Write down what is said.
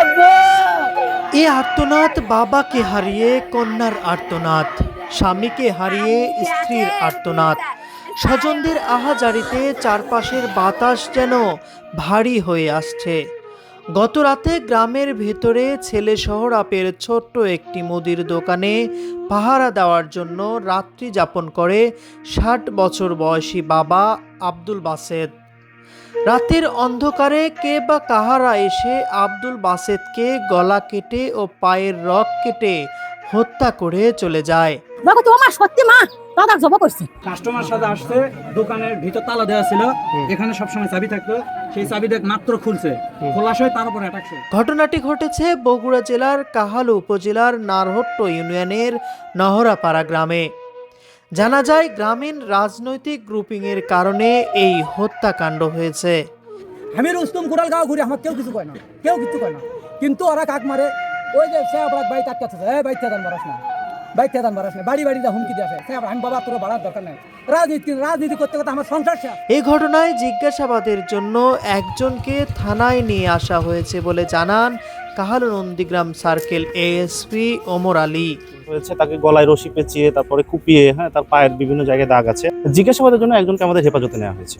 আব্বু এ আর্তনাদ, বাবাকে হারিয়ে কন্যার আর্তনাদ, স্বামীকে হারিয়ে স্ত্রীর আর্তনাদ। স্বজনদের আহাজারিতে চারপাশের বাতাস যেন ভারী হয়ে আসছে। গত রাতে গ্রামের ভেতরে ছেলে শহর আপের ছোট্ট একটি মুদির দোকানে পাহারা দেওয়ার জন্য রাত্রি যাপন করে ষাট বছর বয়সী বাবা আব্দুল বাসেদ। রাতের অন্ধকারে কে বা কাহারা এসে আব্দুল বাসেদকে গলা কেটে ও পায়ের রক কেটে হত্যা করে চলে যায়। দেখো তো মা সত্যি মা দাদা জব করছে। কাস্টমার সাথে আসছে দোকানের ভিতর তালা দেওয়া ছিল এখানে সবসময় চাবি থাকতো সেই চাবি দেখ মাত্র খুলছে খোলা হয় তার উপর অ্যাটাক ঘটনাটি ঘটেছে বগুড়া জেলার কাহালু উপজেলার নারহট্ট ইউনিয়নের নহরাপাড়া গ্রামে। জানা যায় গ্রামীণ রাজনৈতিক গ্রুপিংয়ের কারণে এই হত্যাকাণ্ড হয়েছে। আমি রুস্তম কুড়াল গাঁও ঘুরি আমার কেউ কিছু কয় না। কেউ কিছু কয় না। কিন্তু ওরা কাক মারে? ওই যে সে আপনার বাড়ি আটকাচ্ছে এ বাইক দান বাড়াস না। বাইক দান বাড়াস না। বাড়ি বাড়ি যা হুমকি দিয়ে আসে। সে আমি বাবা তোর বাড়ার দরকার নেই। রাজনীতি রাজনীতি করতে করতে আমার সংসার এই ঘটনায় জিজ্ঞাসাবাদের জন্য একজনকে থানায় নিয়ে আসা হয়েছে বলে জানান কাহালু নন্দীগ্রাম সার্কেল এএসপি ওমর আলী। হয়েছে তাকে গলায় রশি পেঁচিয়ে, তারপরে কুপিয়ে হ্যাঁ তার পায়ের বিভিন্ন জায়গায় দাগ আছে। জিজ্ঞাসাবাদের জন্য একজনকে আমাদের হেফাজতে নেওয়া হয়েছে।